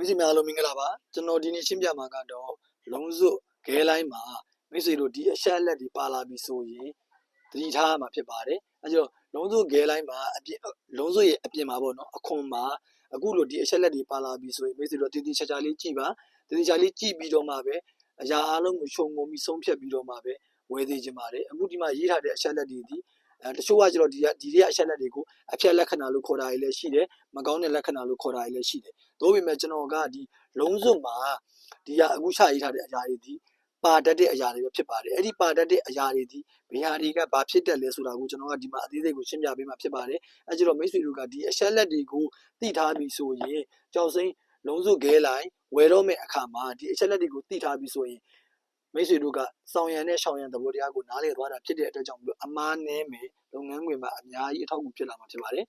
မိတ်ဆွေများအားလုံးမင်္ဂလာပါကျွန်တော်ဒီနေ့ရှင်းပြမှာကတော့လုံးစုဂဲလိုင်းမှာမိတ်ဆွေတို့ဒီအချက်အလက်တွေပါလာပြီဆိုရင်သတိထားရမှာဖြစ်ပါတယ်အဲကြောင့်လုံးစုဂဲလိုင်းမှာအပြင်လုံးစုရဲ့အပြင်မှာပေါ့နော်အခွန်မှာအခုလိုဒီအချက်အလက်တွေပါလာပြီဆိုရင်မိတ်ဆွေတို့တည်တည်ချာချာလေးကြည့်ပါတည်တည်ချာလေးကြည့်ပြီးတော့မှပဲအရာအားလုံးကိုခြုံငုံပြီးဆုံးဖြတ်ပြီးတော့မှပဲဝယ်သေးခြင်းပါတယ်အခုဒီမှာရေးထားတဲ့အချက်အလက်တွေဒီ အဲတချို့ကကျတော့ဒီကဒီရဲ့အချက်အလက်တွေကိုအဖြတ်လက္ခဏာလို့ခေါ်တာတွေလည်းရှိတယ်မကောင်းတဲ့လက္ခဏာလို့ခေါ်တာတွေလည်းရှိတယ်သို့ပေမဲ့ကျွန်တော်ကဒီလုံးစုံမှာဒီကအခုချရေးထားတဲ့အရာတွေဒီပါတတ်တဲ့အရာတွေပဲဖြစ်ပါတယ်အဲ့ဒီပါတတ်တဲ့အရာတွေဒီဘယ်ဟာတွေကဘာဖြစ်တယ်လဲဆိုတာကိုကျွန်တော်ကဒီမှာအသေးစိတ်ကိုရှင်းပြပေးမှာဖြစ်ပါတယ်အဲ့ကျတော့မိတ်ဆွေတို့ကဒီအချက်လက်တွေကိုသိထားပြီဆိုရင်ကြောက်စိမ့်လုံးစုခဲလိုက်ဝယ်တော့မယ့်အခါမှာဒီအချက်လက်တွေကိုသိထားပြီဆိုရင် မိတ်ဆွေတို့ကစောင်ရံနဲ့ရှောင်ရံသဘောတရားကိုနားလည်သွားတာဖြစ်တဲ့အတွက်ကြောင့်မလို့အမားနဲမယ်လုပ်ငန်းခွင်မှာအများကြီးအထောက်အကူဖြစ်လာမှာဖြစ်ပါတယ်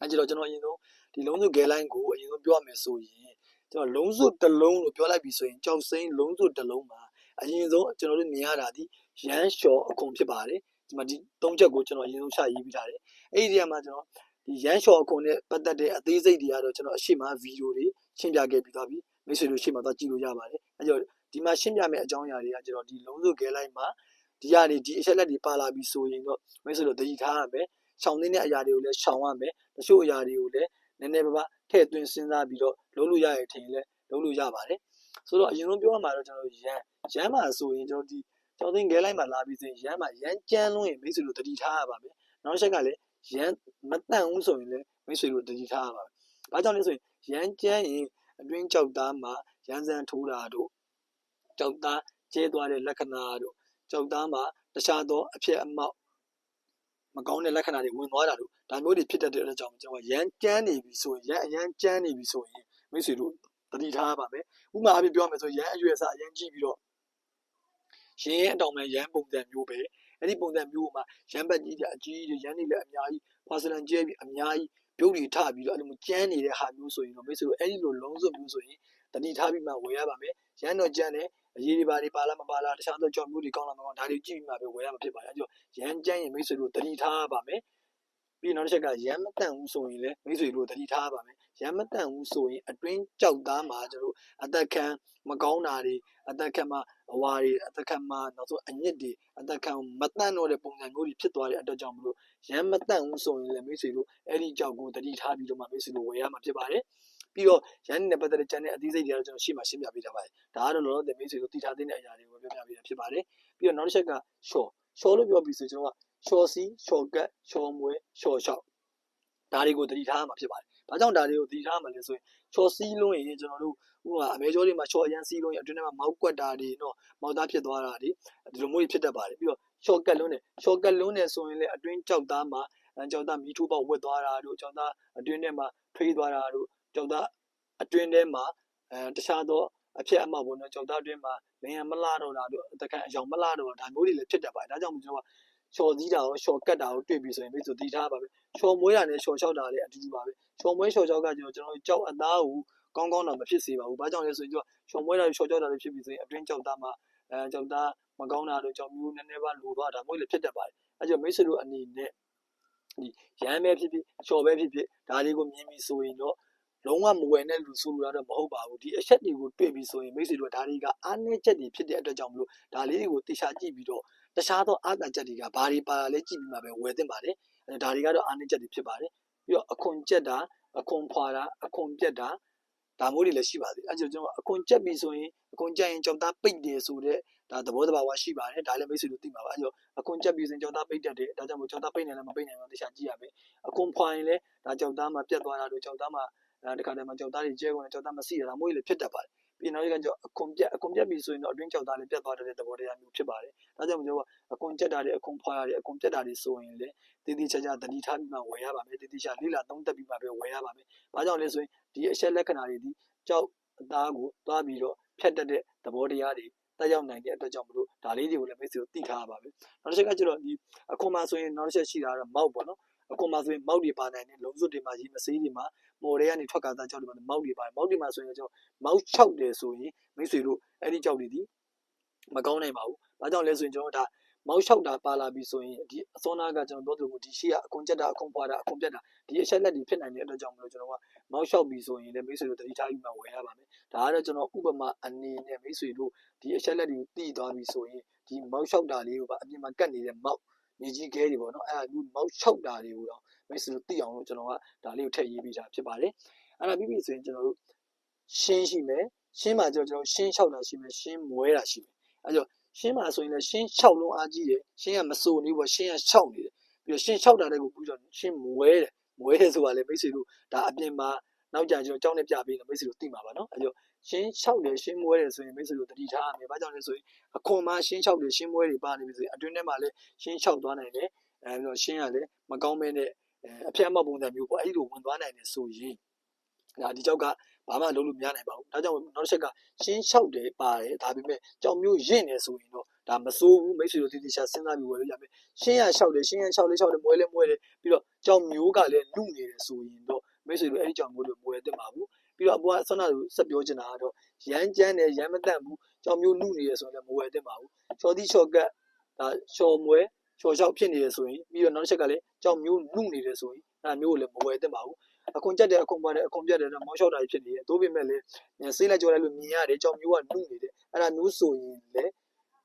အဲ့ကျတော့ကျွန်တော်အရင်ဆုံးဒီလုံးစုဂဲလိုင်းကိုအရင်ဆုံးပြောရမယ်ဆိုရင်ကျွန်တော်လုံးစုတစ်လုံးလို့ပြောလိုက်ပြီဆိုရင်ကြောက်စိမ့်လုံးစုတစ်လုံးမှာအရင်ဆုံးကျွန်တော်တို့မြင်ရတာဒီရမ်းလျှော်အခွန်ဖြစ်ပါတယ်ဒီမှာဒီသုံးချက်ကိုကျွန်တော်အရင်ဆုံးရှာရေးပြထားတယ်အဲ့ဒီနေရာမှာကျွန်တော်ဒီရမ်းလျှော်အခွန်နဲ့ပတ်သက်တဲ့အသေးစိတ်တွေကတော့ကျွန်တော်အရှိမဗီဒီယိုတွေရှင်းပြခဲ့ပြီးသွားပြီမိတ်ဆွေတို့ရှင်းမှာတော့ကြည့်လို့ရပါတယ်အဲ့တော့ ဒီမှာရှင်းပြမယ့်အကြောင်းအရာတွေကကျွန်တော်ဒီလုံးစုဂဲလိုင်းမှာဒီကနေဒီအချက်လက်တွေပါလာပြီဆိုရင်တော့မိတ်ဆွေတို့သတိထားရမယ်ရှောင်တဲ့အရာတွေကိုလည်းရှောင်ရမယ်တချို့အရာတွေကိုလည်းနည်းနည်းပါးပါးထည့်သွင်းစဉ်းစားပြီးတော့လုံးလို့ရရထင်လဲလုံးလို့ရပါတယ်ဆိုတော့အရင်ဆုံးပြောရမှာတော့ကျွန်တော်တို့ရန်ရန်မှာဆိုရင်ကျွန်တော်ဒီကျောင်းသိန်းခဲလိုက်မှာလာပြီးဆိုရင်ရန်မှာရန်ကြမ်းလုံးရင်မိတ်ဆွေတို့တတိထားရပါမယ်နောက်တစ်ချက်ကလည်းရန်မတန့်ဘူးဆိုရင်လည်းမိတ်ဆွေတို့တတိထားရပါမယ်ဘာကြောင့်လဲဆိုရင်ရန်ကြမ်းရင်အတွင်းကြောက်သားမှာရန်စံထိုးတာတို့ ကြောက်သားကျဲသွားတဲ့လက္ခဏာတို့ကြောက်သားမှာတခြားသောအဖြစ်အမောက်မကောင်းတဲ့လက္ခဏာတွေဝင်သွားတာတို့ဒါမျိုးတွေဖြစ်တတ်တဲ့အတွက်ကြောင့်ကျွန်တော်ရန်ကြမ်းနေပြီဆိုရင်ရန်အရန်ကြမ်းနေပြီဆိုရင်မိတ်ဆွေတို့တတိထားပါမယ်ဥပမာအပြပြောရမယ်ဆိုရန်အရွယ်စားအရန်ကြည့်ပြီးတော့ရင်ရဲ့အတောင်မဲ့ရန်ပုံစံမျိုးပဲအဲ့ဒီပုံစံမျိုးမှာရန်ဘက်ကြီးတဲ့အကြီးကြီးရန်နေလည်းအများကြီးပါစလန်ကျဲပြီးအများကြီးပြုတ်တွေထပြီးတော့အဲ့လိုကြမ်းနေတဲ့ဟာမျိုးဆိုရင်တော့မိတ်ဆွေတို့အဲ့ဒီလိုလုံးစုံမျိုးဆိုရင်တတိထားပြီးမှဝယ်ရပါမယ်ရန်တော့ကြမ်းတယ် အရေးတွေပါတွေပါလားမပါလားတခြားသောကြောင်မျိုးတွေကောင်းလားမကောင်းဒါတွေကြည့်ပြီးမှပဲဝယ်ရမှာဖြစ်ပါတယ်အဲ့တော့ရန်ကြမ်းရင်မိတ်ဆွေတို့တတိထားပါမယ်ပြီးနောက်တစ်ချက်ကရမ်းမတန့်ဘူးဆိုရင်လည်းမိတ်ဆွေတို့တတိထားပါမယ်ရမ်းမတန့်ဘူးဆိုရင်အတွင်းကြောက်သားမှာကျွန်တော်အသက်ခံမကောင်းတာတွေအသက်ခံမှာအဝါတွေအသက်ခံမှာနောက်ဆုံးအညစ်တွေအသက်ခံမတန့်တော့တဲ့ပုံစံမျိုးတွေဖြစ်သွားတဲ့အတွက်ကြောင့်မလို့ရမ်းမတန့်ဘူးဆိုရင်လည်းမိတ်ဆွေတို့အဲ့ဒီကြောက်ကိုတတိထားပြီးတော့မှမိတ်ဆွေတို့ဝယ်ရမှာဖြစ်ပါတယ် ပြီးတော့ရန်နဲ့ပတ်သက်တဲ့ channel အသေးစိတ်တွေကတော့ကျွန်တော်ရှေ့မှာရှင်းပြပေးထားပါတယ်ဒါကတော့လောလောဆယ်မိတ်ဆွေတို့တည်ထားတဲ့အရာတွေကိုပြောပြပေးတာဖြစ်ပါတယ်ပြီးတော့နောက်တစ်ချက်က short short လို့ပြောပြီးဆိုကျွန်တော်က short စီ short cut short မွဲ short short ဒါတွေကိုတတိထားမှာဖြစ်ပါတယ်။ဘာကြောင့်ဒါတွေကိုတတိထားမှာလဲဆိုရင် short စီးလို့ရင်ကျွန်တော်တို့ဥပမာအမဲကျော်တွေမှာ short အရန်စီးလို့ရင်အတွင်းထဲမှာမောက်ကွက်တာတွေတော့မောက်သားဖြစ်သွားတာတွေဒီလိုမျိုးတွေဖြစ်တတ်ပါတယ်။ပြီးတော့ short cut လုံးနဲ့ short cut လုံးနဲ့ဆိုရင်လည်းအတွင်းကြောက်သားမှာကြောက်သားမီးထိုးပေါက်ဝက်သွားတာတို့ကြောက်သားအတွင်းထဲမှာထွေးသွားတာတို့ ကြောက်သားအတွင်းထဲမှာအဲတခြားသောအဖြစ်အမှောက်ပေါ့နော်ကြောက်သားအတွင်းမှာလင်ရမလာတော့တာတို့တခါအယောင်မလာတော့တာဒါမျိုးတွေလည်းဖြစ်တတ်ပါတယ်။ဒါကြောင့်ကျွန်တော်ကရှော်စည်းတာရောရှော်ကတ်တာရောတွေ့ပြီဆိုရင်မိတ်ဆွေတည်ထားပါပဲရှော်မွေးတာနဲ့ရှော်လျှောက်တာလည်းအတူတူပါပဲရှော်မွေးရှော်လျှောက်ကကျွန်တော်ကျွန်တော်ကြောက်အသားကိုကောင်းကောင်းတော့မဖြစ်စေပါဘူးဘာကြောင့်လဲဆိုရင်ကျွန်တော်ရှော်မွေးတာရှော်လျှောက်တာလည်းဖြစ်ပြီဆိုရင်အတွင်းကြောက်သားမှာအဲကြောက်သားမကောင်းတာတို့ကြောက်မျိုးနည်းနည်းပါလိုသွားတာမျိုးလည်းဖြစ်တတ်ပါတယ်အဲကြောင့်မိတ်ဆွေတို့အနေနဲ့ဒီရမ်းပဲဖြစ်ဖြစ်ရှော်ပဲဖြစ်ဖြစ်ဒါလေးကိုမြင်ပြီဆိုရင်တော့ လုံးဝမဝယ်နဲ့လူဆိုလိုတာတော့မဟုတ်ပါဘူးဒီအချက်တွေကိုတွေ့ပြီဆိုရင်မိတ်ဆွေတို့ဒါတွေကအားနည်းချက်တွေဖြစ်တဲ့အတွက်ကြောင့်မလို့ဒါလေးတွေကိုတေချာကြည့်ပြီးတော့တခြားသောအားသာချက်တွေကဘာတွေပါလဲကြည့်ပြီးမှပဲဝယ်သင့်ပါတယ်အဲဒါတွေကတော့အားနည်းချက်တွေဖြစ်ပါတယ်ပြီးတော့အခွန်ကျက်တာအခွန်ဖွာတာအခွန်ပြက်တာဒါမျိုးတွေလည်းရှိပါသေးတယ်အဲကြောင့်ကျွန်တော်အခွန်ကျက်ပြီဆိုရင်အခွန်ကျက်ရင်ကြောင်သားပိတ်တယ်ဆိုတဲ့ဒါသဘောတဘာဝရှိပါတယ်ဒါလည်းမိတ်ဆွေတို့သိမှာပါအဲကြောင့်အခွန်ကျက်ပြီဆိုရင်ကြောင်သားပိတ်တတ်တယ်ဒါကြောင့်မို့ကြောင်သားပိတ်နေလည်းမပိတ်နိုင်တော့တခြားကြည့်ရမယ်အခွန်ဖွာရင်လည်းဒါကြောင်သားမှာပြက်သွားတာတို့ကြောင်သားမှာအဲ တခါတည်းမှာကြောက်သားတွေကျဲကုန်တယ်ကြောက်သားမစီရတာမို့လေဖြစ်တတ်ပါတယ်ပြီးနောက်တစ်ခါကျအခွန်ပြက်အခွန်ပြက်ပြီဆိုရင်တော့အတွင်းကြောက်သားလေးပြက်သွားတဲ့သဘောတရားမျိုးဖြစ်ပါတယ်ဒါကြောင့်မို့အခွန်ကျက်တာတွေအခွန်ဖွာတာတွေအခွန်ပြက်တာတွေဆိုရင်လေတည်တည်ချာချာတတိထားပြီးမှဝယ်ရပါမယ်တည်တည်ချာလေးလာသုံးတက်ပြီးမှပဲဝယ်ရပါမယ်ဘာကြောင့်လဲဆိုရင်ဒီအချက်လက္ခဏာတွေဒီကြောက်အသားကိုသွားပြီးတော့ဖြတ်တက်တဲ့သဘောတရားတွေတက်ရောက်နိုင်တဲ့အတွက်ကြောင့်မလို့ဒါလေးတွေကိုလည်းမိတ်ဆွေတို့သိထားရပါမယ်နောက်တစ်ချက်ကကျတော့ဒီအခွန်မှာဆိုရင်နောက်တစ်ချက်ရှိတာကတော့မောက်ပေါ့နော်အခွန်မှာဆိုရင်မောက်တွေပါနိုင်တယ်လုံးစွတ်တွေမှာရေမစေးတွေမှာ မော်တွေကနေထွက်ကားသားကြောက်တွေမှာမောက်တွေပါတယ်မောက်တွေမှာဆိုရင်ကျွန်တော်မောက်6တယ်ဆိုရင်မိတ်ဆွေတို့အဲ့ဒီကြောက်တွေဒီမကောင်းနိုင်ပါဘူး။ဘာကြောင့်လဲဆိုရင်ကျွန်တော်ဒါမောက်လျှောက်တာပါလာပြီဆိုရင်ဒီအစောနာကကျွန်တော်ပြောသလိုဒီရှေ့ကအကွန်ချက်တာအကွန်ပွားတာအကွန်ပြတ်တာဒီအချက်လက်တွေဖြစ်နိုင်တဲ့အတွက်ကြောင့်မလို့ကျွန်တော်ကမောက်လျှောက်ပြီဆိုရင်လည်းမိတ်ဆွေတို့တတိထားပြီးမှဝယ်ရပါမယ်ဒါကတော့ကျွန်တော်ဥပမာအနေနဲ့မိတ်ဆွေတို့ဒီအချက်လက်တွေကိုသိသွားပြီဆိုရင်ဒီမောက်လျှောက်တာလေးကိုပါအပြင်မှာကတ်နေတဲ့မောက်မြေကြီးခဲတွေပေါ့နော်အဲ့ဒါမျိုးမောက်လျှောက်တာတွေကိုတော့ မိတ်ဆွေတို့သိအောင်လို့ကျွန်တော်ကဒါလေးကိုထည့်ရေးပေးတာဖြစ်ပါတယ်အဲ့ဒါပြီးပြီဆိုရင်ကျွန်တော်တို့ရှင်းရှိမယ်ရှင်းမှာကျွန်တော်ရှင်းလျှောက်တာရှိမယ်ရှင်းမွဲတာရှိမယ်အဲ့တော့ရှင်းမှာဆိုရင်လည်းရှင်းလျှောက်လုံးအားကြီးတယ်ရှင်းကမစိုးနေဘူးရှင်းကလျှောက်နေတယ်ပြီးတော့ရှင်းလျှောက်တာလည်းကိုပြီးတော့ရှင်းမွဲတယ်မွဲတယ်ဆိုတာလည်းမိတ်ဆွေတို့ဒါအပြင်မှာနောက်ကြကျွန်တော်ကြောင်းနဲ့ပြပေးတယ်မိတ်ဆွေတို့သိမှာပါနော်အဲ့တော့ရှင်းလျှောက်တယ်ရှင်းမွဲတယ်ဆိုရင်မိတ်ဆွေတို့တတိထားရမယ်ဘာကြောင့်လဲဆိုရင်အခွန်မှာရှင်းလျှောက်တယ်ရှင်းမွဲတွေပါနေပြီဆိုရင်အတွင်းထဲမှာလည်းရှင်းလျှောက်သွားနိုင်တယ်အဲပြီးတော့ရှင်းရလည်းမကောင်းမဲနဲ့ အဖျက်အမှတ်ပုံစံမျိုးပေါ့အဲ့ဒီလိုဝင်သွားနိုင်တယ်ဆိုရင်ဒါဒီကြောက်ကဘာမှလုပ်လို့မရနိုင်ပါဘူးဒါကြောင့်နောက်တစ်ချက်ကရှင်းလျှောက်တယ်ပါတယ်ဒါပေမဲ့ကြောင်မျိုးရင့်နေဆိုရင်တော့ဒါမစိုးဘူးမိတ်ဆွေတို့တိတိကျစဉ်းစားပြီးဝယ်လို့ရမယ်ရှင်းရလျှောက်တယ်ရှင်းရလျှောက်လေးလျှောက်တယ်မွဲလဲမွဲတယ်ပြီးတော့ကြောင်မျိုးကလည်းလူနေတယ်ဆိုရင်တော့မိတ်ဆွေတို့အဲ့ဒီကြောင်မျိုးတွေမွဲသင့်ပါဘူးပြီးတော့အပေါ်ကဆွမ်းနာကိုဆက်ပြောချင်တာကတော့ရမ်းကြမ်းတယ်ရမ်းမတန့်ဘူးကြောင်မျိုးလူနေတယ်ဆိုရင်လည်းမဝယ်သင့်ပါဘူးချော်တိချော်ကတ်ဒါချော်မွဲ ချော်လျှောက်ဖြစ်နေတယ်ဆိုရင်ပြီးတော့နောက်တစ်ချက်ကလည်းကြောင်မျိုးလူနေတယ်ဆိုရင်အဲ့မျိုးကိုလည်းမဝယ်သင့်ပါဘူးအခွန်ကြက်တယ်အခွန်ပါတယ်အခွန်ပြတ်တယ်တော့မောင်းလျှောက်တာဖြစ်နေတယ်သို့ပေမဲ့လည်းဆေးလိုက်ကြောလိုက်လို့မြင်ရတယ်ကြောင်မျိုးကနှုတ်နေတယ်အဲ့ဒါမျိုးဆိုရင်လေ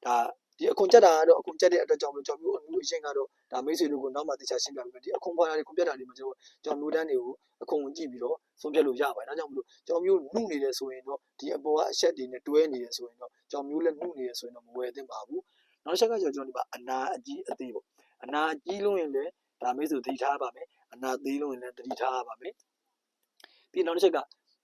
ဒါဒီအခွန်ကြက်တာကတော့အခွန်ကြက်တဲ့အတွက်ကြောင့်မလို့ကြောင်မျိုးအမျိုးအရင်ကတော့ဒါမိတ်ဆွေတို့ကနောက်မှတေချာရှင်းပြပြီးဒီအခွန်ဖွာတာတွေခွန်ပြတ်တာတွေမှာကျွန်တော်ကြောင်မျိုးတန်းတွေကိုအခွန်ကြည့်ပြီးတော့ဆုံးဖြတ်လို့ရပါတယ်ဒါကြောင့်မလို့ကြောင်မျိုးနှုတ်နေတယ်ဆိုရင်တော့ဒီအပေါ်ကအချက်တွေနဲ့တွဲနေတယ်ဆိုရင်တော့ကြောင်မျိုးလည်းနှုတ်နေတယ်ဆိုရင်တော့မဝယ်သင့်ပါဘူး နောက်တစ်ချက်ကကျွန်တော်ဒီမှာအနာအကြီးအသေးပေါ့အနာကြီးလို့ရင်လည်းဒါမိတ်ဆွေသတိထားပါမယ်အနာသေးလို့ရင်လည်းသတိထားရပါမယ်ပြီးနောက်တစ်ချက်က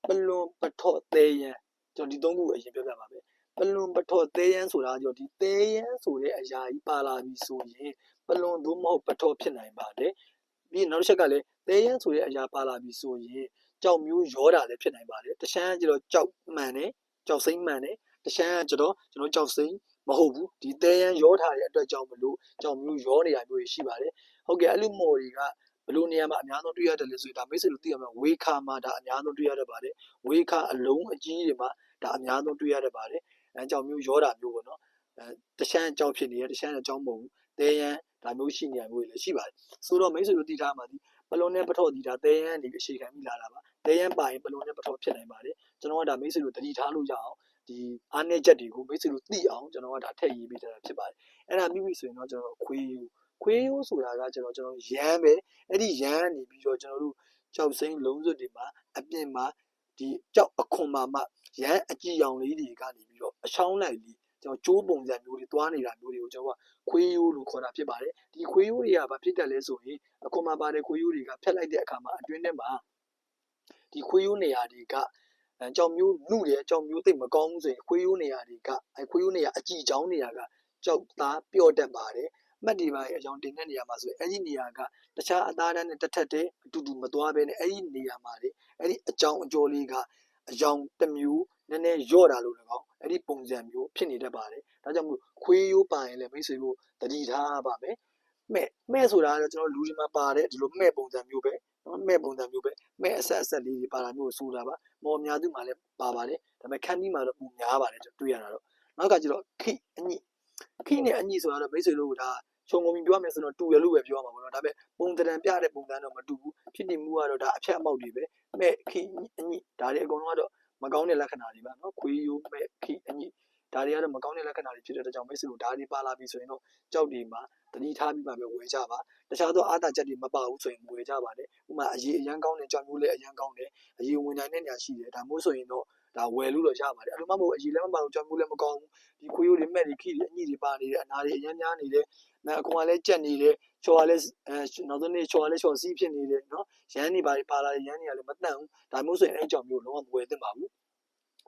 ပလွန်ပထော့သေးရန်ကျွန်တော်ဒီသုံးခုအရင်ပြောပြပါမယ်ပလွန်ပထော့သေးရန်ဆိုတာကြောင့်ဒီသေးရန်ဆိုတဲ့အရာကြီးပါလာပြီဆိုရင်ပလွန်သို့မဟုတ်ပထော့ဖြစ်နိုင်ပါတယ်ပြီးနောက်တစ်ချက်ကလည်းသေးရန်ဆိုတဲ့အရာပါလာပြီဆိုရင်ကြောက်မျိုးရောတာလည်းဖြစ်နိုင်ပါတယ်တခြားကျတော့ကြောက်မှန်တယ်ကြောက်စိမ့်မှန်တယ်တခြားကျတော့ကျွန်တော်ကြောက်စိမ့် မဟုတ်ဘူးဒီသေးရန်ရောထားတဲ့အတွက်ကြောင့်မလို့ကြောက်မျိုးရောနေတာမျိုးရှိပါတယ်ဟုတ်ကဲ့အဲ့လိုမော်တွေကဘယ်လိုနေရာမှာအများဆုံးတွေ့ရတယ်လဲဆိုရင်ဒါမိတ်ဆွေတို့သိရမှာဝေခါမှာဒါအများဆုံးတွေ့ရတတ်ပါတယ်ဝေခါအလုံးအကြီးတွေမှာဒါအများဆုံးတွေ့ရတတ်ပါတယ်အဲကြောင့်မျိုးရောတာမျိုးပေါ့နော်အဲတရှမ်းအကြောင်းဖြစ်နေရတရှမ်းအကြောင်းမဟုတ်ဘူးတဲရန်ဒါမျိုးရှိနေရမျိုးတွေလည်းရှိပါတယ်ဆိုတော့မိတ်ဆွေတို့သိထားမှာဒီပလုံနဲ့ပထော့ဒီဒါတဲရန်နေပြီးအခြေခံပြီးလာတာပါတဲရန်ပါရင်ပလုံနဲ့ပထော့ဖြစ်နိုင်ပါတယ်ကျွန်တော်ကဒါမိတ်ဆွေတို့တတိထားလို့ရအောင် ဒီအားနည်းချက်တွေကိုမိတ်ဆွေတို့သိအောင်ကျွန်တော်ကဒါထည့်ရေးပေးထားတာဖြစ်ပါတယ်အဲ့ဒါမိပြီဆိုရင်တော့ကျွန်တော်ခွေးယူခွေးရိုးဆိုတာကကျွန်တော်ကျွန်တော်ရမ်းပဲအဲ့ဒီရမ်းနေပြီးတော့ကျွန်တော်တို့ကြောက်စိမ့်လုံးစွပ်တွေမှာအပြင်မှာဒီကြောက်အခွန်မှာမှရမ်းအကြည့်ရောင်လေးတွေကနေပြီးတော့အချောင်းလိုက်လေးကျွန်တော်ကျိုးပုံစံမျိုးတွေတွားနေတာမျိုးတွေကိုကျွန်တော်ကခွေးရိုးလို့ခေါ်တာဖြစ်ပါတယ်ဒီခွေးရိုးတွေကဘာဖြစ်တယ်လဲဆိုရင်အခွန်မှာပါတဲ့ခွေးရိုးတွေကဖြတ်လိုက်တဲ့အခါမှာအတွင်းထဲမှာဒီခွေးရိုးနေရာတွေက အဲကြောင်မျိုးနှုတယ်ကြောင်မျိုးသိမကောင်းဘူးဆိုရင်ခွေးရိုးနေရာတွေကအဲခွေးရိုးနေရာအကြည့်ချောင်းနေရာကကြောက်သားပျော့တတ်ပါတယ်မှတ်တွေပါအကြောင်းတင်တဲ့နေရာမှာဆိုရင်အဲ့ဒီနေရာကတခြားအသားတန်းနဲ့တစ်ထက်တည်းအတူတူမသွားဘဲနဲ့အဲ့ဒီနေရာမှာလေအဲ့ဒီအကြောင်းအကျော်လေးကအယောင်တစ်မျိုးနည်းနည်းရော့တာလို့လည်းကောင်းအဲ့ဒီပုံစံမျိုးဖြစ်နေတတ်ပါတယ်ဒါကြောင့်မို့ခွေးရိုးပါရင်လည်းမိတ်ဆွေတို့တတိထားပါမယ်မဲ့မဲ့ဆိုတာကတော့ကျွန်တော်လူတွေမှာပါတယ်ဒီလိုမဲ့ပုံစံမျိုးပဲနော် မဲ့ပုံစံမျိုးပဲမဲ့အဆက်အဆက်လေးတွေပါတာမျိုးဆိုတာပါမော်များသူမှာလည်းပါပါတယ်ဒါပေမဲ့ခန်းကြီးမှာတော့ပုံများပါတယ်တွေ့ရတာတော့နောက်ကကျတော့ခိအညိခိနဲ့အညိဆိုတာတော့မိတ်ဆွေတို့ကဒါခြုံငုံပြီးပြောရမယ်ဆိုတော့တူရလို့ပဲပြောရမှာပေါ့နော်ဒါပေမဲ့ပုံသဏ္ဍာန်ပြတဲ့ပုံစံတော့မတူဘူးဖြစ်တည်မှုကတော့ဒါအဖြတ်အမောက်တွေပဲမဲ့ခိအညိဒါတွေအကုန်လုံးကတော့မကောင်းတဲ့လက္ခဏာတွေပါနော်ခွေးရိုးမဲ့ခိအညိ ဒါတွေကတော့မကောင်းတဲ့လက္ခဏာတွေဖြစ်တဲ့အတွက်ကြောင့်မိတ်ဆွေတို့ဒါတွေပါလာပြီဆိုရင်တော့ကြောက်တွေမှာတတိထားပြီးမှပဲဝယ်ကြပါတခြားသောအားသာချက်တွေမပါဘူးဆိုရင်ဝယ်ကြပါနဲ့ဥပမာအရေးအရန်ကောင်းတဲ့ကြောက်မျိုးလည်းအရန်ကောင်းတယ်အရေးဝင်နိုင်တဲ့နေရာရှိတယ်ဒါမျိုးဆိုရင်တော့ဒါဝယ်လို့တော့ရပါတယ်အဲ့လိုမှမဟုတ်အရေးလည်းမပါဘူးကြောက်မျိုးလည်းမကောင်းဘူးဒီခွေးရိုးတွေမဲ့တွေခိတွေအညိတွေပါနေတယ်အနာတွေအရန်များနေတယ်နာအကောင်ကလည်းကြက်နေတယ်ချော်ကလည်းအဲနောက်ဆုံးနေ့ချော်ကလည်းချော်စီးဖြစ်နေတယ်နော်ရမ်းနေပါပါလာရမ်းနေရလည်းမတန့်ဘူးဒါမျိုးဆိုရင်အဲ့ကြောင့်မျိုးလုံးဝမဝယ်သင့်ပါဘူး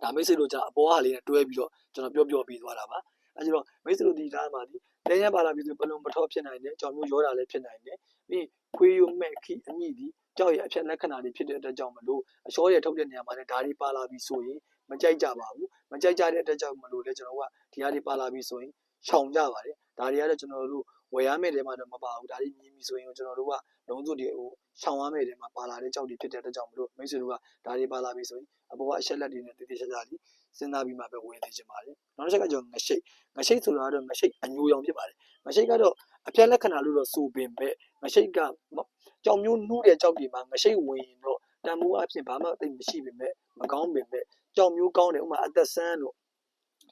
ဒါမိတ်ဆွေတို့じゃအပေါ်ဟာလေးနဲ့တွဲပြီးတော့ကျွန်တော်ပြောပြောပြီးသွားတာပါအဲဒါတော့မိတ်ဆွေတို့ဒီသားမှာဒီတဲရန်ပါလာပြီးဆိုပလုံပထောဖြစ်နိုင်တယ်ကြောင်မျိုးရောတာလည်းဖြစ်နိုင်တယ်ပြီးခွေးယုံမဲ့ခိအညိဒီကြောက်ရအဖြစ်လက္ခဏာတွေဖြစ်တဲ့အတွက်ကြောင့်မလို့အလျှောရထုတ်တဲ့နေရာမှာလည်းဒါတွေပါလာပြီးဆိုရင်မကြိုက်ကြပါဘူးမကြိုက်ကြတဲ့အတွက်ကြောင့်မလို့လေကျွန်တော်ကဒီဟာတွေပါလာပြီးဆိုရင်ရှောင်ကြပါတယ်ဒါတွေကတော့ကျွန်တော်တို့ဝယ်ရမယ့်တဲမှာတော့မပါဘူးဒါတွေမြင်ပြီဆိုရင်ကျွန်တော်တို့ကလုံးစုတွေဟိုရှောင်ရမယ့်တဲမှာပါလာတဲ့ကြောက်တွေဖြစ်တဲ့အတွက်ကြောင့်မလို့မိတ်ဆွေတို့ကဒါတွေပါလာပြီဆိုရင် အပေါ်ကအချက်လက်တွေနဲ့တည်တည်ချာချာလေးစဉ်းစားပြီးမှပဲဝယ်နေချင်ပါတယ်နောက်တစ်ချက်ကကျတော့ငရှိတ်ငရှိတ်ဆိုတာကတော့ငရှိတ်အညိုရောင်ဖြစ်ပါတယ်ငရှိတ်ကတော့အပြက်လက္ခဏာလို့တော့ဆိုပင်ပဲငရှိတ်ကကြောင်မျိုးနှူးတဲ့ကြောက်တွေမှာငရှိတ်ဝင်ရင်တော့တန်မိုးအဖြစ်ဘာမှသိမရှိပေမဲ့မကောင်းပေမဲ့ကြောင်မျိုးကောင်းတယ်ဥမာအသက်ဆန်းတို့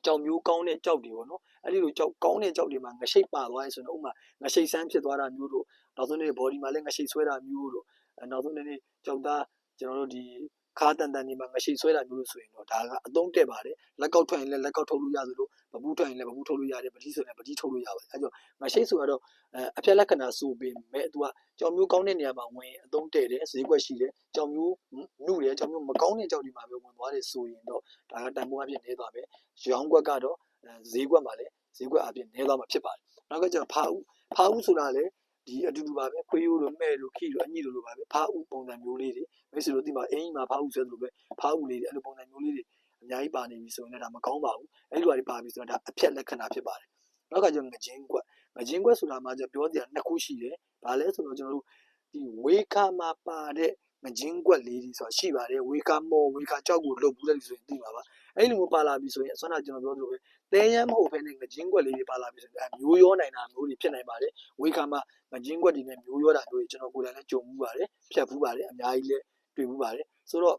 ကြောင်မျိုးကောင်းတဲ့ကြောက်တွေပေါ့နော်အဲ့ဒီလိုကြောက်ကောင်းတဲ့ကြောက်တွေမှာငရှိတ်ပါသွားရင်ဆိုတော့ဥမာငရှိတ်ဆန်းဖြစ်သွားတာမျိုးတို့နောက်ဆုံးနေ့ body မှာလည်းငရှိတ်ဆွဲတာမျိုးတို့နောက်ဆုံးနေ့ကြောက်သားကျွန်တော်တို့ဒီ ခါတန်တန်နေမှာငရှိဆွဲတာမျိုးလို့ဆိုရင်တော့ဒါကအသုံးတက်ပါတယ်လက်ကောက်ထွက်ရင်လည်းလက်ကောက်ထုတ်လို့ရသလိုပပူးထွက်ရင်လည်းပပူးထုတ်လို့ရတယ်ပတိဆိုရင်ပတိထုတ်လို့ရပါတယ်အဲကြောင့်ငရှိဆိုတော့အဖြက်လက္ခဏာဆိုပေမဲ့သူကကြောင်မျိုးကောင်းတဲ့နေရာမှာဝင်အသုံးတဲ့တယ်ဈေးကွက်ရှိတယ်ကြောင်မျိုးနှုတယ်ကြောင်မျိုးမကောင်းတဲ့ကြောင်ဒီမှာပဲဝင်သွားတယ်ဆိုရင်တော့ဒါကတန်ဖိုးအဖြစ်နေသွားပဲရောင်းကွက်ကတော့ဈေးကွက်မှာလည်းဈေးကွက်အဖြစ်နေသွားမှာဖြစ်ပါတယ်နောက်ကကျတော့ဖာဦးဖာဦးဆိုတာလည်း ဒီအတူတူပါပဲခွေးရိုးလိုမဲ့လိုခိလိုအညိလိုလိုပါပဲဖားဥပုံစံမျိုးလေးတွေမိတ်ဆွေတို့ဒီမှာအင်းကြီးမှာဖားဥဆွဲသလိုပဲဖားဥလေးတွေအဲ့လိုပုံစံမျိုးလေးတွေအများကြီးပါနေပြီဆိုရင်လည်းဒါမကောင်းပါဘူးအဲ့လိုအရာတွေပါပြီဆိုတော့ဒါအဖြက်လက္ခဏာဖြစ်ပါတယ်နောက်ကကျတော့ငကြင်းကွက်ငကြင်းကွက်ဆိုတာမှကျပြောစရာနှစ်ခုရှိတယ်ဘာလဲဆိုတော့ကျွန်တော်တို့ဒီဝေခါမှာပါတဲ့ငကြင်းကွက်လေးတွေဆိုတာရှိပါတယ်ဝေခါမော်ဝေခါကြောက်ကိုလုတ်ဘူးလေဆိုရင်သိပါပါအဲ့လိုမျိုးပါလာပြီဆိုရင်အစွမ်းကကျွန်တော်ပြောသလိုပဲ တဲရမ်းမဟုတ်ဘဲနဲ့ငကြင်းကွက်လေးတွေပါလာပြီဆိုရင်မျိုးရောနိုင်တာမျိုးတွေဖြစ်နိုင်ပါတယ်ဝေခါမှာငကြင်းကွက်တွေနဲ့မျိုးရောတာမျိုးတွေကျွန်တော်ကိုယ်တိုင်လည်းကြုံမှုပါတယ်ဖြတ်ဘူးပါတယ်အများကြီးလည်းတွေ့မှုပါတယ်ဆိုတော့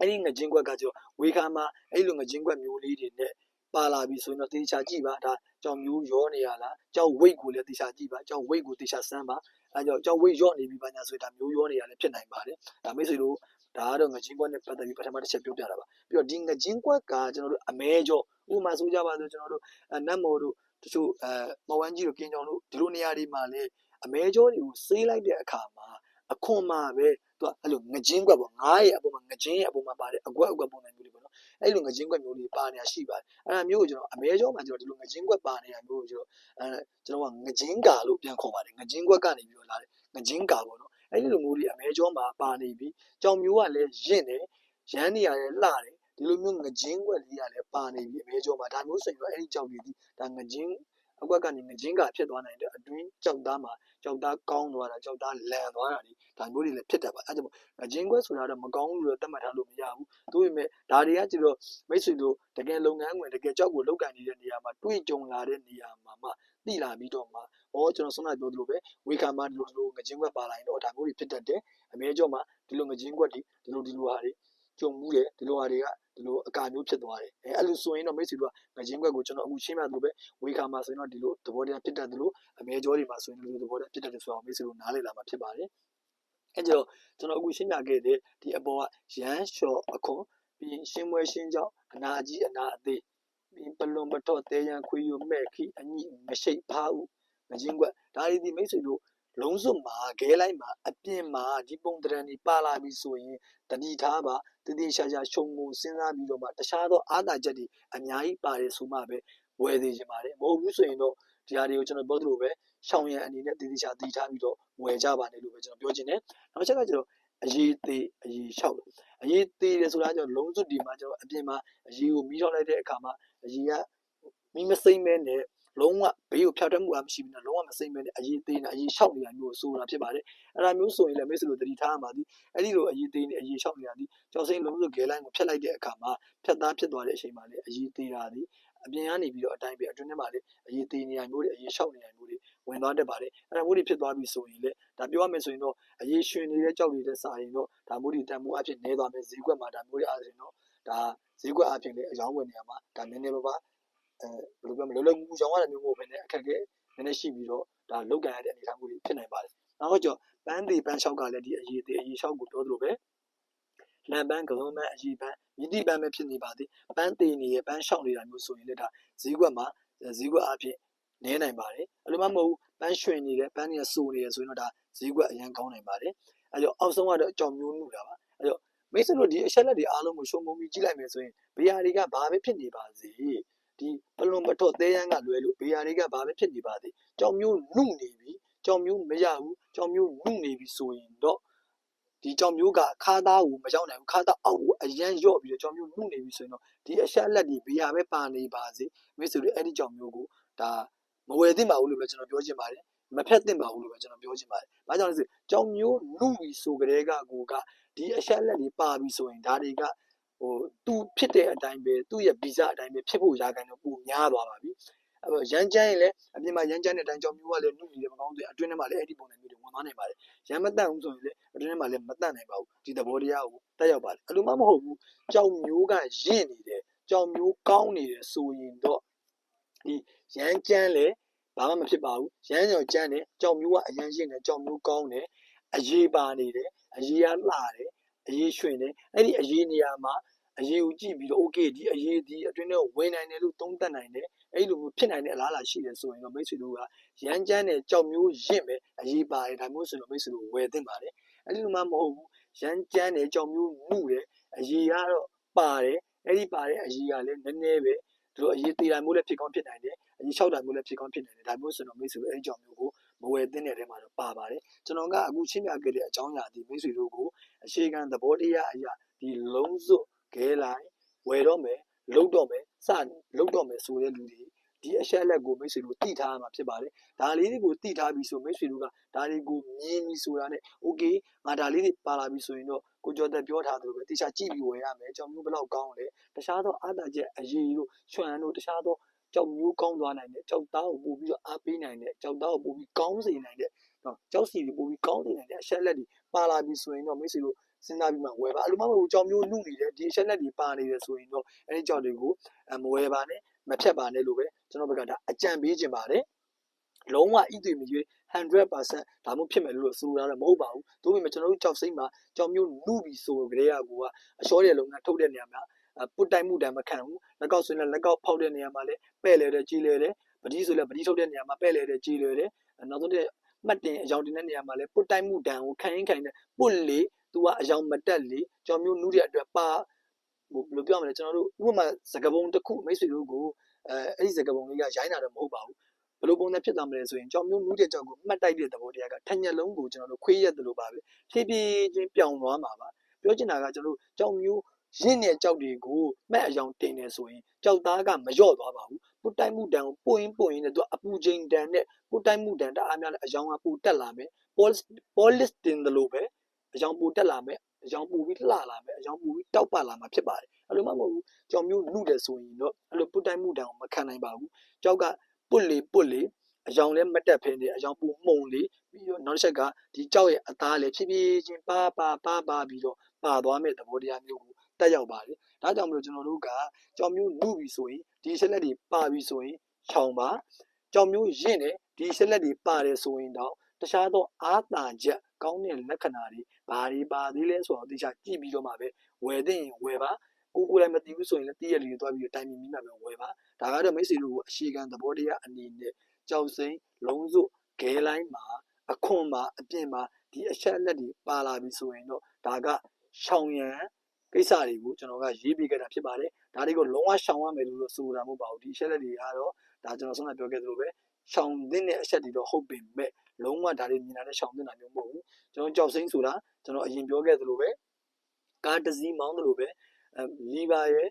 အဲ့ဒီငကြင်းကွက်ကကျတော့ဝေခါမှာအဲ့လိုငကြင်းကွက်မျိုးလေးတွေနဲ့ပါလာပြီဆိုရင်တော့တေချာကြည့်ပါဒါကြောင်မျိုးရောနေရလားကြောင်ဝိတ်ကိုလည်းတေချာကြည့်ပါကြောင်ဝိတ်ကိုတေချာစမ်းပါအဲကြောင့်ကြောင်ဝိတ်ရော့နေပြီပါညာဆိုရင်ဒါမျိုးရောနေရလည်းဖြစ်နိုင်ပါတယ်ဒါမိတ်ဆွေတို့ဒါကတော့ငကြင်းကွက်နဲ့ပတ်သက်ပြီးပထမတစ်ချက်ပြောပြတာပါပြီးတော့ဒီငကြင်းကွက်ကကျွန်တော်တို့အမဲကြော ဥပမာဆိုကြပါစို့ကျွန်တော်တို့နတ်မော်တို့တချို့အဲမော်ဝမ်းကြီးတို့ကင်းကြောင်တို့ဒီလိုနေရာတွေမှာလည်းအမဲကြောတွေကိုစေးလိုက်တဲ့အခါမှာအခွန်မှာပဲသူကအဲ့လိုငကြင်းကွက်ပေါ့ငားရဲ့အပေါ်မှာငကြင်းရဲ့အပေါ်မှာပါတယ်အကွက်အကွက်ပုံစံမျိုးတွေပေါ့နော်အဲ့လိုငကြင်းကွက်မျိုးတွေပါနေတာရှိပါတယ်အဲ့ဒါမျိုးကိုကျွန်တော်အမဲကြောမှာကျွန်တော်ဒီလိုငကြင်းကွက်ပါနေတာမျိုးကိုကျွန်တော်အဲကျွန်တော်ကငကြင်းကာလို့ပြန်ခေါ်ပါတယ်ငကြင်းကွက်ကနေပြီးတော့လာတယ်ငကြင်းကာပေါ့နော်အဲ့ဒီလိုမျိုးတွေအမဲကြောမှာပါနေပြီကြောင်မျိုးကလည်းရင့်တယ်ရမ်းနေရလည်းလှတယ် ဒီလိုမျိုးငကြင်းကွက်လေးကလည်းပါနေပြီအမဲကြောမှာဒါမျိုးဆိုရင်တော့အဲ့ဒီကြောင်တွေဒီဒါငကြင်းအကွက်ကနေငကြင်းကဖြစ်သွားနိုင်တဲ့အတွင်းကြောက်သားမှာကြောက်သားကောင်းသွားတာကြောက်သားလန်သွားတာဒီဒါမျိုးတွေလည်းဖြစ်တတ်ပါအဲဒါကြောင့်ငကြင်းကွက်ဆိုတာတော့မကောင်းဘူးလို့သတ်မှတ်ထားလို့မရဘူးသို့ပေမဲ့ဒါတွေကကျတော့မိတ်ဆွေတို့တကယ်လုပ်ငန်းဝင်တကယ်ကြောက်ကိုလောက်ကန်နေတဲ့နေရာမှာတွေ့ကြုံလာတဲ့နေရာမှာမှသိလာပြီးတော့မှဟောကျွန်တော်ဆုံးမပြောသလိုပဲဝေခါမှာဒီလိုဒီလိုငကြင်းကွက်ပါလာရင်တော့ဒါမျိုးတွေဖြစ်တတ်တယ်အမဲကြောမှာဒီလိုငကြင်းကွက်ဒီဒီလိုဒီလိုဟာတွေ ကြုံမှုတယ်ဒီလိုဟာတွေကဒီလိုအကာမျိုးဖြစ်သွားတယ်အဲအဲ့လိုဆိုရင်တော့မိတ်ဆွေတို့ကငကြင်းကွက်ကိုကျွန်တော်အခုရှင်းပြသလိုပဲဝေခါမှာဆိုရင်တော့ဒီလိုသဘောတရားဖြစ်တတ်တယ်လို့အမဲကြောတွေမှာဆိုရင်ဒီလိုသဘောတရားဖြစ်တတ်တယ်ဆိုတော့မိတ်ဆွေတို့နားလည်လာမှာဖြစ်ပါတယ်အဲကြောင့်ကျွန်တော်အခုရှင်းပြခဲ့တဲ့ဒီအပေါ်ကရမ်းလျှော်အခွန်ပြီးရင်ရှင်းပွဲရှင်းကြောင်းအနာကြီးအနာအသေးပြီးပလွန်ပတော့တဲရန်ခွေးယူမဲ့ခိအညိမရှိတ်ဖားဥငကြင်းကွက်ဒါတွေဒီမိတ်ဆွေတို့ လုံးစုံမှာခဲလိုက်မှာအပြင်မှာဒီပုံတရံတွေပါလာပြီဆိုရင်တတိထားပါတတိရှာရှာရှုံကိုစဉ်းစားပြီးတော့မှတခြားသောအားသာချက်တွေအများကြီးပါတယ်ဆိုမှပဲဝယ်သေးခြင်းပါတယ်မဟုတ်ဘူးဆိုရင်တော့ဒီဟာတွေကိုကျွန်တော်ပြောသလိုပဲရှောင်ရံအနေနဲ့တတိရှာတတိထားပြီးတော့ဝယ်ကြပါနဲ့လို့ပဲကျွန်တော်ပြောချင်တယ်နောက်ချက်ကကျွန်တော်အရေးသေးအရေးလျှောက်အရေးသေးတယ်ဆိုတာကျွန်တော်လုံးစုဒီမှာကျွန်တော်အပြင်မှာအရေးကိုမီးထောက်လိုက်တဲ့အခါမှာအရေးကမီးမစိမ့်မဲနဲ့ လုံးဝဘေးကိုဖြောက်တတ်မှုအမရှိဘူးနော်လုံးဝမစိမ့်မဲနဲ့အရေးသေးနေအရေးလျှောက်နေတာမျိုးဆိုတာဖြစ်ပါတယ်အဲ့ဒါမျိုးဆိုရင်လည်းမိတ်ဆွေတို့တတိထားမှာဒီအဲ့ဒီလိုအရေးသေးနေအရေးလျှောက်နေတာဒီကျောင်းစိမ့်လုံးစုဂဲလိုင်းကိုဖျက်လိုက်တဲ့အခါမှာဖြတ်သားဖြစ်သွားတဲ့အချိန်မှာလည်းအရေးသေးတာဒီအပြင်ကနေပြီးတော့အတိုင်းပဲအတွင်းထဲမှာလည်းအရေးသေးနေရမျိုးတွေအရေးလျှောက်နေရမျိုးတွေဝင်သွားတတ်ပါတယ်အဲ့ဒါမျိုးတွေဖြစ်သွားပြီဆိုရင်လေဒါပြောရမယ်ဆိုရင်တော့အရေးရှင်နေတဲ့ကြောက်နေတဲ့စာရင်တော့ဒါမျိုးတွေတန်ဖိုးအဖြစ်နေသွားမယ်ဈေးကွက်မှာဒါမျိုးတွေအားဖြင့်တော့ဒါဈေးကွက်အဖြစ်လည်းအယောင်းဝင်နေရမှာဒါနည်းနည်းပါးပါ အဲဘယ်လိုပြောမလဲလောလောကူကူရောင်းရတဲ့မျိုးမဟုတ်ဘဲနဲ့အခက်အခဲနည်းနည်းရှိပြီးတော့ဒါလောက်ကန်ရတဲ့အနေအထားမျိုးတွေဖြစ်နိုင်ပါတယ်နောက်တော့ကျော်ပန်းသေးပန်းလျှောက်ကလည်းဒီအရေးသေးအရေးလျှောက်ကိုပြောသလိုပဲလမ်းပန်းကလုံးပန်းအရေးပန်းမြစ်တိပန်းပဲဖြစ်နေပါသေးပန်းသေးနေရပန်းလျှောက်နေတာမျိုးဆိုရင်လည်းဒါဈေးကွက်မှာဈေးကွက်အဖြစ်နည်းနိုင်ပါတယ်အဲ့လိုမှမဟုတ်ဘူးပန်းရွှင်နေတယ်ပန်းနေစိုးနေတယ်ဆိုရင်တော့ဒါဈေးကွက်အရင်ကောင်းနိုင်ပါတယ်အဲ့တော့အောက်ဆုံးကတော့အကြောင်မျိုးနုတာပါအဲ့တော့မိတ်ဆွေတို့ဒီအချက်လက်တွေအားလုံးကိုရှုံမုံပြီးကြည့်လိုက်မယ်ဆိုရင်ဘေးယာတွေကဘာပဲဖြစ်နေပါစေ ဒီပလွန်မတော့သေးရန်ကလွယ်လို့ဘေးယာတွေကဘာပဲဖြစ်နေပါစေကြောင်မျိုးနုနေပြီကြောင်မျိုးမရဘူးကြောင်မျိုးနုနေပြီဆိုရင်တော့ဒီကြောင်မျိုးကခါသားကိုမရောက်နိုင်ဘူးခါသားအောက်ကိုအရန်ရော့ပြီးတော့ကြောင်မျိုးနုနေပြီဆိုရင်တော့ဒီအချက်လက်တွေဘေးယာပဲပါနေပါစေမိတ်ဆွေတို့အဲ့ဒီကြောင်မျိုးကိုဒါမဝယ်သင့်ပါဘူးလို့ပဲကျွန်တော်ပြောချင်ပါတယ်မဖက်သင့်ပါဘူးလို့ပဲကျွန်တော်ပြောချင်ပါတယ်။ဘာကြောင့်လဲဆိုကြောင်မျိုးနုပြီဆိုကြတဲ့ကကိုကဒီအချက်လက်တွေပါပြီဆိုရင်ဒါတွေက ဟဟိုသူဖြစ်တဲ့အတိုင်းပဲသူ့ရဲ့ဗီဇအတိုင်းပဲဖြစ်ဖို့ရာခိုင်တော့ပုံများသွားပါပြီအဲ့တော့ရမ်းချမ်းရင်လည်းအပြင်မှာရမ်းချမ်းတဲ့အတိုင်းကြောင့်မျိုးကလည်းနှုတ်နေတယ်မကောင်းဆိုရင်အတွင်းထဲမှာလည်းအဲ့ဒီပုံစံမျိုးတွေဝင်သွားနိုင်ပါတယ်ရမ်းမတန့်ဘူးဆိုရင်လည်းအတွင်းထဲမှာလည်းမတန့်နိုင်ပါဘူးဒီသဘောတရားကိုတက်ရောက်ပါတယ်အဲ့လိုမှမဟုတ်ဘူးကြောင်မျိုးကရင့်နေတယ်ကြောင်မျိုးကောင်းနေတယ်ဆိုရင်တော့ဒီရမ်းချမ်းလည်းဘာမှမဖြစ်ပါဘူးရမ်းကြောင်ချမ်းတယ်ကြောင်မျိုးကအရန်ရင့်တယ်ကြောင်မျိုးကောင်းတယ်အရေးပါနေတယ်အရေးကလှတယ်အရေးရွှင်တယ်အဲ့ဒီအရေးနေရာမှာ အရေးကိုကြည့်ပြီးတော့ okay ဒီအရေးဒီအတွင်းထဲကိုဝင်နိုင်တယ်လို့သုံးသပ်နိုင်တယ်အဲ့လိုမျိုးဖြစ်နိုင်တဲ့အလားအလာရှိတယ်ဆိုရင်တော့မိတ်ဆွေတို့ကရမ်းချမ်းတဲ့ကြောက်မျိုးရင့်ပဲအရေးပါတယ်ဒါမျိုးဆိုတော့မိတ်ဆွေတို့ဝယ်သင့်ပါတယ်အဲ့ဒီလိုမှမဟုတ်ဘူးရမ်းချမ်းတဲ့ကြောက်မျိုးမှုတယ်အရေးကတော့ပါတယ်အဲ့ဒီပါတဲ့အရေးကလည်းနည်းနည်းပဲသူတို့အရေးသေးတာမျိုးလည်းဖြစ်ကောင်းဖြစ်နိုင်တယ်အရေးလျှောက်တာမျိုးလည်းဖြစ်ကောင်းဖြစ်နိုင်တယ်ဒါမျိုးဆိုတော့မိတ်ဆွေတို့အဲ့ဒီကြောက်မျိုးကိုမဝယ်သင့်တဲ့ထဲမှာတော့ပါပါတယ်ကျွန်တော်ကအခုရှင်းပြခဲ့တဲ့အကြောင်းအရာဒီမိတ်ဆွေတို့ကိုအခြေခံသဘောတရားအရာဒီလုံးစွတ် ခဲလိုက်ဝယ်တော့မယ်လုတ်တော့မယ်စလုတ်တော့မယ်ဆိုတဲ့လူတွေဒီအချက်အလက်ကိုမိတ်ဆွေတို့သိထားရမှာဖြစ်ပါတယ်ဒါလေးတွေကိုသိထားပြီဆိုမိတ်ဆွေတို့ကဒါတွေကိုမြင်ပြီဆိုတာနဲ့ okay ငါဒါလေးတွေပါလာပြီဆိုရင်တော့ကိုကျော်သက်ပြောထားသလိုပဲတေချာကြည့်ပြီးဝယ်ရမယ်ကြောင်မျိုးဘယ်လောက်ကောင်းလဲတခြားသောအားသာချက်အရေးတို့ချွမ်တို့တခြားသောကြောက်မျိုးကောင်းသွားနိုင်တယ်ကြောက်သားကိုပို့ပြီးတော့အားပေးနိုင်တယ်ကြောက်သားကိုပို့ပြီးကောင်းစေနိုင်တယ်နော်ကြောက်စီတွေပို့ပြီးကောင်းစေနိုင်တဲ့အချက်လက်တွေပါလာပြီဆိုရင်တော့မိတ်ဆွေတို့ စဉ်းစားပြီးမှဝယ်ပါအလိုမှမဟုတ်ကြောင်မျိုးနှုတ်နေတယ်ဒီအချက်လက်တွေပါနေတယ်ဆိုရင်တော့အဲဒီကြောက်တွေကိုမဝယ်ပါနဲ့မဖြတ်ပါနဲ့လို့ပဲကျွန်တော်ဘက်ကဒါအကြံပေးခြင်းပါတယ်လုံးဝဣတိမရွေး100%ဒါမှဖြစ်မယ်လို့ဆိုရတာမဟုတ်ပါဘူး။ဒါပေမဲ့ကျွန်တော်တို့ကြောက်စိမ့်မှာကြောင်မျိုးနုပြီးဆိုကြတဲ့ကကိုကအလျှောတဲ့လုံကထုတ်တဲ့နေရာမှာပုတ်တိုက်မှုတံမခံဘူး။လက်ကောက်ဆိုရင်လက်ကောက်ဖောက်တဲ့နေရာမှာလည်းပဲ့လေတဲ့ကြီးလေတဲ့ပတိဆိုလည်းပတိထုတ်တဲ့နေရာမှာပဲ့လေတဲ့ကြီးလေတဲ့နောက်ဆုံးတဲ့မှတ်တင်အယောင်တင်တဲ့နေရာမှာလည်းပုတ်တိုက်မှုတံကိုခံရင်ခံတဲ့ပုတ်လေ သူကအယောင်မတက်လေကြောင်မျိုးနုတဲ့အတွက်ပါဟိုဘယ်လိုပြောမလဲကျွန်တော်တို့ဥပမာစကပုံတစ်ခုမိတ်ဆွေတို့ကိုအဲအဲ့ဒီစကပုံလေးကရိုင်းတာတော့မဟုတ်ပါဘူးဘယ်လိုပုံစံဖြစ်သွားမလဲဆိုရင်ကြောင်မျိုးနူးတဲ့ကြောင်ကိုမှတ်တိုက်တဲ့သဘောတရားကထညက်လုံးကိုကျွန်တော်တို့ခွေးရက်တယ်လို့ပါပဲဖြည်းဖြည်းချင်းပြောင်းသွားမှာပါပြောချင်တာကကျွန်တော်တို့ကြောင်မျိုးရင့်တဲ့ကြောက်တွေကိုမှတ်အယောင်တင်နေဆိုရင်ကြောက်သားကမလျော့သွားပါဘူးပုတ်တိုက်မှုတန်ကိုပွင့်ပွင့်နဲ့သူကအပူချိန်တန်နဲ့ပုတ်တိုက်မှုတန်တအားများတဲ့အယောင်ကပူတက်လာမယ် polish polish တင်တယ်လို့ပဲ အယောင်ပူတက်လာမယ်အယောင်ပူပြီးလှလာမယ်အယောင်ပူပြီးတောက်ပလာမှာဖြစ်ပါတယ်အဲ့လိုမှမဟုတ်ဘူးကြောင်မျိုးနုတယ်ဆိုရင်တော့အဲ့လိုပုတ်တိုက်မှုတန်ကိုမခံနိုင်ပါဘူးကြောက်ကပွတ်လေပွတ်လေအယောင်လည်းမတက်ဖ ೇನೆ အယောင်ပူမှုန်လေပြီးတော့နောက်တစ်ချက်ကဒီကြောက်ရဲ့အသားလည်းဖြည်းဖြည်းချင်းပါပါပါပါပြီးတော့ပါသွားမဲ့သဘောတရားမျိုးကိုတက်ရောက်ပါတယ်ဒါကြောင့်မလို့ကျွန်တော်တို့ကကြောင်မျိုးနုပြီဆိုရင်ဒီဆက်လက်တွေပါပြီဆိုရင်ခြောင်ပါကြောင်မျိုးရင့်တယ်ဒီဆက်လက်တွေပါတယ်ဆိုရင်တော့တခြားသောအာသာချက်ကောင်းတဲ့လက္ခဏာတွေ ဘာတွေပါသေးလဲဆိုတော့တေချာကြည့်ပြီးတော့မှပဲဝယ်တဲ့ရင်ဝယ်ပါကိုကိုယ်လည်းမသိဘူးဆိုရင်လည်းတည့်ရလေးတွေတွားပြီးတိုင်ပင်ပြီးမှပဲဝယ်ပါဒါကတော့မိတ်ဆွေတို့ကိုအရှိခံသဘောတရားအနေနဲ့ကြောက်စိမ့်လုံးစုဂဲလိုင်းမှာအခွန်မှာအပြင်မှာဒီအချက်အလက်တွေပါလာပြီဆိုရင်တော့ဒါကရှောင်ရန်ကိစ္စတွေကိုကျွန်တော်ကရေးပေးခဲ့တာဖြစ်ပါတယ်ဒါတွေကိုလုံးဝရှောင်ရမယ်လို့ဆိုတာမဟုတ်ပါဘူးဒီအချက်လက်တွေကတော့ဒါကျွန်တော်ဆုံးမပြောခဲ့သလိုပဲ ရှောင်သင့်တဲ့အချက်တွေတော့ဟုတ်ပေမဲ့လုံးဝဒါတွေမြင်လာတဲ့ရှောင်သင့်တာမျိုးမဟုတ်ဘူးကျွန်တော်ကြောက်စိမ့်ဆိုတာကျွန်တော်အရင်ပြောခဲ့သလိုပဲကားတစ်စီးမောင်းသလိုပဲအဲလီဗာရဲ့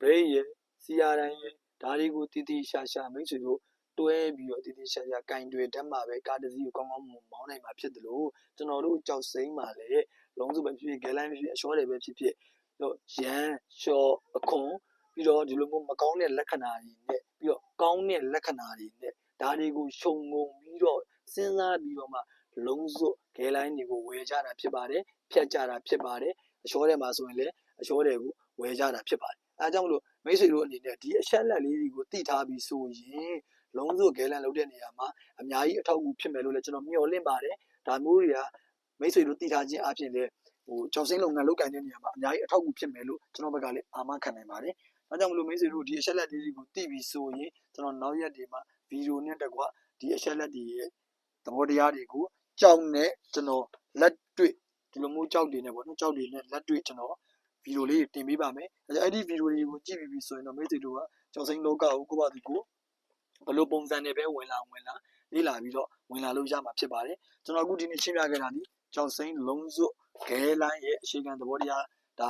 ဘရိတ်ရဲ့စီယာတိုင်းရဲ့ဒါတွေကိုတီးတီးရှာရှာမိတ်ဆွေတို့တွဲပြီးတော့တီးတီးရှာရှာကင်တွေတက်မှာပဲကားတစ်စီးကိုကောင်းကောင်းမောင်းနိုင်မှာဖြစ်တယ်လို့ကျွန်တော်တို့ကြောက်စိမ့်မှာလေလုံးစုပဲဖြစ်ဖြစ်ဂဲလိုင်းဖြစ်ဖြစ်အရှောတယ်ပဲဖြစ်ဖြစ်တော့ရန်ရှော့အခွန်ပြီးတော့ဒီလိုမျိုးမကောင်းတဲ့လက္ခဏာတွေနဲ့ပြီးတော့ကောင်းတဲ့လက္ခဏာတွေနဲ့ ဒါတွေကိုရှုံငုံပြီးတော့စဉ်းစားပြီးတော့မှလုံးစုဂဲလိုင်းတွေကိုဝယ်ကြတာဖြစ်ပါတယ်ဖြတ်ကြတာဖြစ်ပါတယ်အရှောတယ်မှာဆိုရင်လည်းအရှောတယ်ကိုဝယ်ကြတာဖြစ်ပါတယ်အဲအကြောင်းမလို့မိတ်ဆွေတို့အနေနဲ့ဒီအချက်လက်လေးတွေကိုသိထားပြီးဆိုရင်လုံးစုဂဲလန်လုပ်တဲ့နေရာမှာအများကြီးအထောက်အကူဖြစ်မယ်လို့လည်းကျွန်တော်မျှော်လင့်ပါတယ်ဒါမျိုးတွေကမိတ်ဆွေတို့သိထားခြင်းအပြင်လည်းဟိုကြောက်စင်းလုပ်ငန်းလုပ်ကိုင်တဲ့နေရာမှာအများကြီးအထောက်အကူဖြစ်မယ်လို့ကျွန်တော်ဘက်ကလည်းအာမခံနိုင်ပါတယ်။ဒါကြောင့်မလို့မိတ်ဆွေတို့ဒီအချက်လက်လေးတွေကိုသိပြီးဆိုရင်ကျွန်တော်နောက်ရက်တွေမှာ ဗီဒီယိုနဲ့တကွဒီအချက်လက်တွေရဲ့သဘောတရားတွေကိုကြောက်နဲ့ကျွန်တော်လက်တွေ့ဒီလိုမျိုးကြောက်တွေနဲ့ပေါ့နော်ကြောက်တွေနဲ့လက်တွေ့ကျွန်တော်ဗီဒီယိုလေးတင်ပေးပါမယ်။အဲအဲ့ဒီဗီဒီယိုတွေကိုကြည့်ပြီးပြီဆိုရင်တော့မိတ်ဆွေတို့ကကြောက်စိမ့်လောကကိုကိုယ့်ဘာသူကိုဘယ်လိုပုံစံနဲ့ပဲဝင်လာဝင်လာလေ့လာပြီးတော့ဝင်လာလို့ရမှာဖြစ်ပါတယ်။ကျွန်တော်အခုဒီနေ့ရှင်းပြခဲ့တာဒီကြောက်စိမ့်လုံးစုဂဲလိုင်းရဲ့အခြေခံသဘောတရားဒါ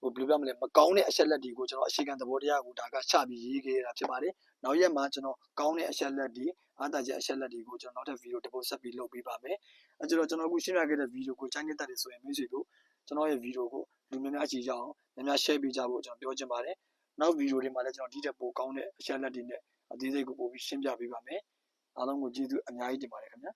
ဟိုဘယ်လိုပြောမလဲမကောင်းတဲ့အချက်လက်တွေကိုကျွန်တော်အခြေခံသဘောတရားကိုဒါကချပြီးရေးခဲ့တာဖြစ်ပါတယ်။နောက်ရက်မှာကျွန်တော်ကောင်းတဲ့အချက်လက်တွေအားသာချက်အချက်လက်တွေကိုကျွန်တော်နောက်ထပ်ဗီဒီယိုတစ်ပုတ်ဆက်ပြီးလုပ်ပေးပါမယ်။အဲကျွန်တော်ကျွန်တော်အခုရှင်းပြခဲ့တဲ့ဗီဒီယိုကိုချိုင်းနေတတ်တယ်ဆိုရင်မိတ်ဆွေတို့ကျွန်တော်ရဲ့ဗီဒီယိုကိုလူများများကြည့်ကြအောင်များများ share ပေးကြဖို့ကျွန်တော်ပြောချင်ပါတယ်နောက်ဗီဒီယိုတွေမှာလည်းကျွန်တော်ဒီထက်ပိုကောင်းတဲ့အချက်အလက်တွေနဲ့အသေးစိတ်ကိုပို့ပြီးရှင်းပြပေးပါမယ်အားလုံးကိုကျေးဇူးအများကြီးတင်ပါတယ်ခင်ဗျာ